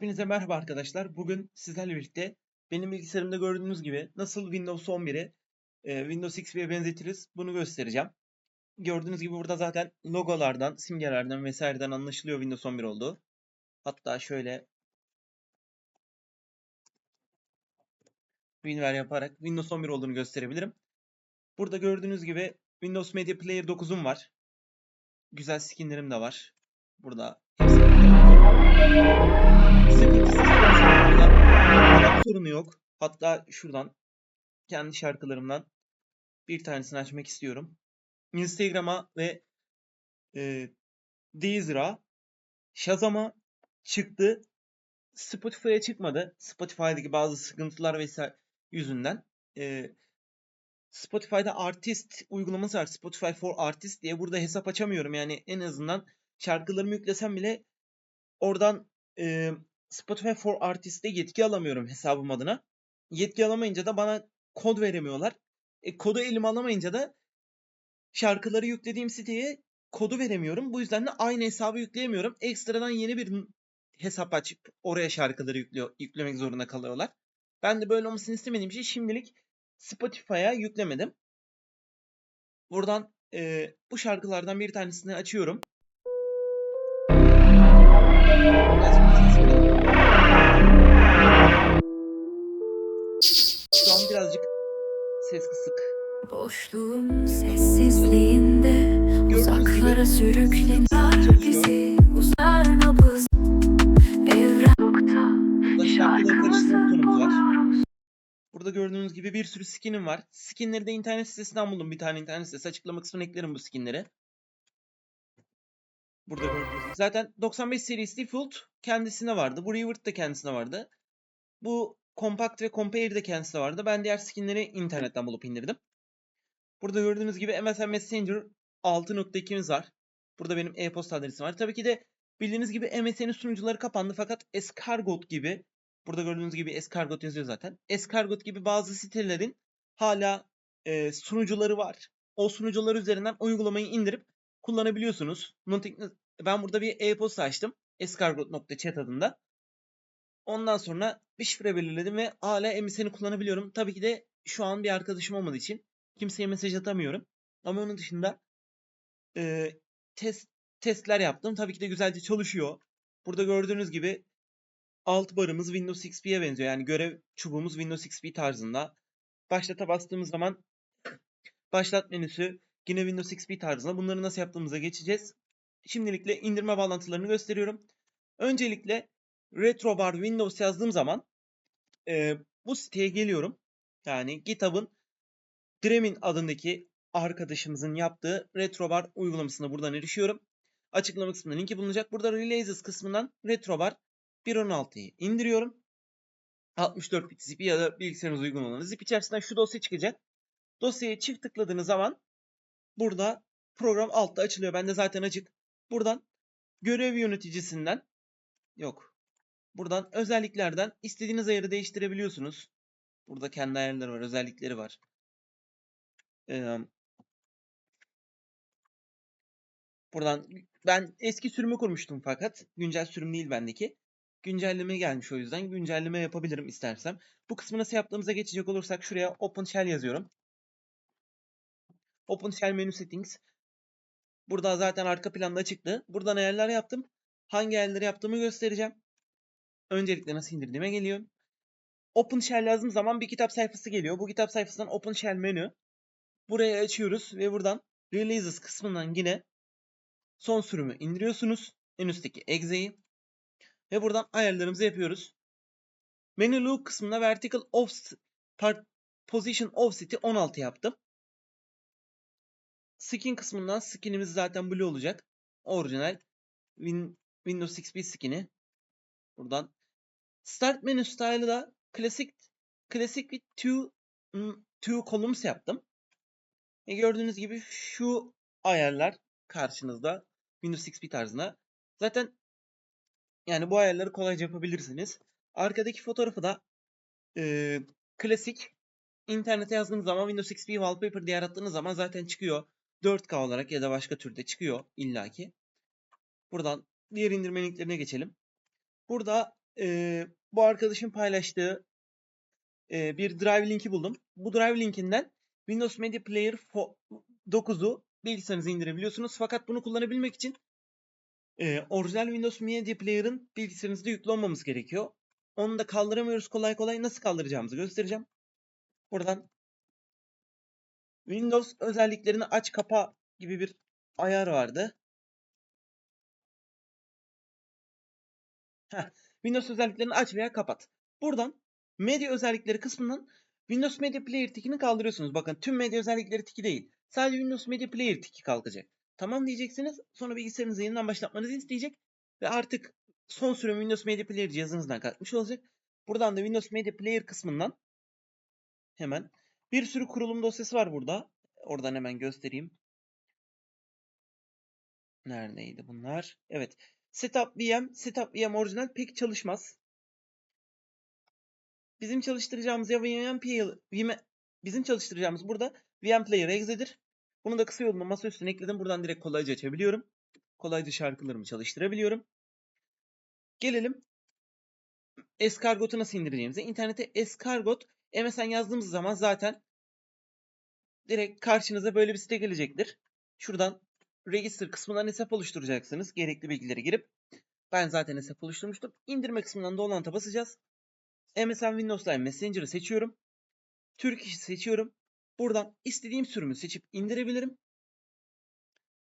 Hepinize merhaba arkadaşlar. Bugün sizlerle birlikte benim bilgisayarımda gördüğünüz gibi nasıl Windows 11'i e, Windows XP'ye benzetiriz bunu göstereceğim. Gördüğünüz gibi burada zaten logolardan, simgelerden vesaireden anlaşılıyor Windows 11 olduğu. Hatta şöyle WinRAR yaparak Windows 11 olduğunu gösterebilirim. Burada gördüğünüz gibi Windows Media Player 9'um var. Güzel skinlerim de var. Burada hepsi Sıkıntısız konuşmalarla hiçbir sorunu yok. Hatta şuradan kendi şarkılarımdan bir tanesini açmak istiyorum. Instagram'a ve e, Deezer'a, Shazam'a çıktı. Spotify'a çıkmadı. Spotify'daki bazı sıkıntılar vesaire yüzünden. E, Spotify'da artist uygulaması var. Spotify for Artist diye. Burada hesap açamıyorum. Yani en azından şarkılarımı yüklesem bile oradan e, Spotify for Artist'te yetki alamıyorum hesabım adına. Yetki alamayınca da bana kod veremiyorlar. E, kodu elime alamayınca da şarkıları yüklediğim siteye kodu veremiyorum. Bu yüzden de aynı hesabı yükleyemiyorum. Ekstradan yeni bir hesap açıp oraya şarkıları yüklüyor, yüklemek zorunda kalıyorlar. Ben de böyle olmasını istemediğim için şimdilik Spotify'a yüklemedim. Buradan e, bu şarkılardan bir tanesini açıyorum. Şu an birazcık ses kısık. Boşluğun sessizliğinde uzaklara çalışıyor. bizi uzar nabız evren nokta Burada şarkıları karıştırma şarkımızı buluruz Burada gördüğünüz gibi bir sürü skinim var. Skinleri de internet sitesinden buldum. Bir tane internet sitesi. Açıklama kısmına eklerim bu skinleri. Burada gördüğünüz. Zaten 95 serisi default kendisine vardı. Bu Revert de kendisine vardı. Bu Compact ve Compare de kendisine vardı. Ben diğer skinleri internetten bulup indirdim. Burada gördüğünüz gibi MSN Messenger 6.2'miz var. Burada benim e-posta adresim var. Tabii ki de bildiğiniz gibi MSN'in sunucuları kapandı fakat Escargot gibi Burada gördüğünüz gibi Escargot yazıyor zaten. Escargot gibi bazı sitelerin hala e, sunucuları var. O sunucular üzerinden uygulamayı indirip kullanabiliyorsunuz. Ben burada bir e-posta açtım. escargot.chat adında. Ondan sonra bir şifre belirledim ve hala MSN'i kullanabiliyorum. Tabii ki de şu an bir arkadaşım olmadığı için kimseye mesaj atamıyorum. Ama onun dışında e, test testler yaptım. Tabii ki de güzelce çalışıyor. Burada gördüğünüz gibi alt barımız Windows XP'ye benziyor. Yani görev çubuğumuz Windows XP tarzında. Başlata bastığımız zaman başlat menüsü yine Windows XP tarzında. Bunları nasıl yaptığımıza geçeceğiz. Şimdilikle indirme bağlantılarını gösteriyorum. Öncelikle Retrobar Windows yazdığım zaman e, bu siteye geliyorum. Yani GitHub'ın Dremin adındaki arkadaşımızın yaptığı Retrobar uygulamasına buradan erişiyorum. Açıklama kısmında linki bulunacak. Burada Releases kısmından Retrobar 1.16'yı indiriyorum. 64 bit zip ya da bilgisayarınız olan zip içerisinden şu dosya çıkacak. Dosyaya çift tıkladığınız zaman burada program altta açılıyor. Bende zaten açık. Buradan görev yöneticisinden yok. Buradan özelliklerden istediğiniz ayarı değiştirebiliyorsunuz. Burada kendi ayarları var, özellikleri var. Ee, buradan ben eski sürümü kurmuştum fakat güncel sürüm değil bendeki. Güncelleme gelmiş o yüzden güncelleme yapabilirim istersem. Bu kısmı nasıl yaptığımıza geçecek olursak şuraya OpenShell yazıyorum. OpenShell menü settings. Burada zaten arka planda çıktı. Buradan ayarlar yaptım. Hangi ayarları yaptığımı göstereceğim. Öncelikle nasıl indirdiğime geliyor. OpenShell yazdığım zaman bir kitap sayfası geliyor. Bu kitap sayfasından OpenShell menü. Buraya açıyoruz ve buradan Releases kısmından yine son sürümü indiriyorsunuz. En üstteki exe'yi. Ve buradan ayarlarımızı yapıyoruz. Menü look kısmında vertical off part, position offset'i 16 yaptım. Skin kısmından skinimiz zaten blue olacak. Orijinal Win, Windows XP skin'i. Buradan Start menü style'ı da klasik klasik bir two, two columns yaptım. E gördüğünüz gibi şu ayarlar karşınızda Windows XP tarzında. Zaten yani bu ayarları kolayca yapabilirsiniz. Arkadaki fotoğrafı da e, klasik internete yazdığınız zaman Windows XP Wallpaper diye arattığınız zaman zaten çıkıyor. 4K olarak ya da başka türde çıkıyor illaki. Buradan diğer indirme linklerine geçelim. Burada e, bu arkadaşın paylaştığı e, bir drive linki buldum. Bu drive linkinden Windows Media Player fo- 9'u bilgisayarınıza indirebiliyorsunuz. Fakat bunu kullanabilmek için e, orijinal Windows Media Player'ın bilgisayarınızda yüklü olmamız gerekiyor. Onu da kaldıramıyoruz kolay kolay. Nasıl kaldıracağımızı göstereceğim. Buradan Windows özelliklerini aç kapa gibi bir ayar vardı. Heh, Windows özelliklerini aç veya kapat. Buradan medya özellikleri kısmından Windows Media Player tikini kaldırıyorsunuz. Bakın tüm medya özellikleri tiki değil. Sadece Windows Media Player tiki kalkacak. Tamam diyeceksiniz. Sonra bilgisayarınızı yeniden başlatmanızı isteyecek. Ve artık son sürüm Windows Media Player cihazınızdan kalkmış olacak. Buradan da Windows Media Player kısmından hemen bir sürü kurulum dosyası var burada. Oradan hemen göstereyim. Neredeydi bunlar? Evet. Setup VM, Setup VM orijinal pek çalışmaz. Bizim çalıştıracağımız ya VM, VM bizim çalıştıracağımız burada VM Player Exe'dir. Bunu da kısa yolunu masa üstüne ekledim. Buradan direkt kolayca açabiliyorum. Kolayca şarkılarımı çalıştırabiliyorum. Gelelim Escargot'u nasıl indireceğimize. İnternete Escargot MSN yazdığımız zaman zaten direkt karşınıza böyle bir site gelecektir. Şuradan Register kısmından hesap oluşturacaksınız. Gerekli bilgileri girip ben zaten hesap oluşturmuştum. İndirme kısmından Download'a basacağız. MSN Windows Live Messenger'ı seçiyorum. Türk işi seçiyorum. Buradan istediğim sürümü seçip indirebilirim.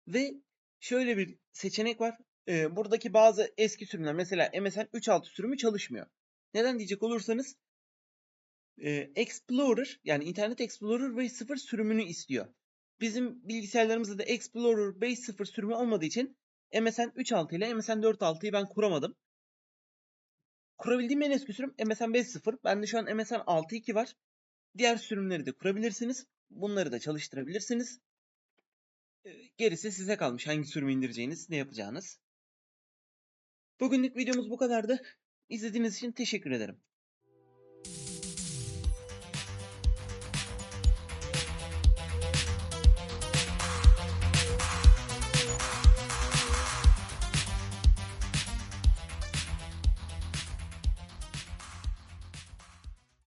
Ve şöyle bir seçenek var. Ee, buradaki bazı eski sürümler mesela MSN 3.6 sürümü çalışmıyor. Neden diyecek olursanız Explorer yani Internet Explorer 5.0 sürümünü istiyor. Bizim bilgisayarlarımızda da Explorer 5.0 sürümü olmadığı için MSN 3.6 ile MSN 4.6'yı ben kuramadım. Kurabildiğim en eski sürüm MSN 5.0. Bende şu an MSN 6.2 var. Diğer sürümleri de kurabilirsiniz. Bunları da çalıştırabilirsiniz. Gerisi size kalmış. Hangi sürümü indireceğiniz, ne yapacağınız. Bugünlük videomuz bu kadardı. İzlediğiniz için teşekkür ederim.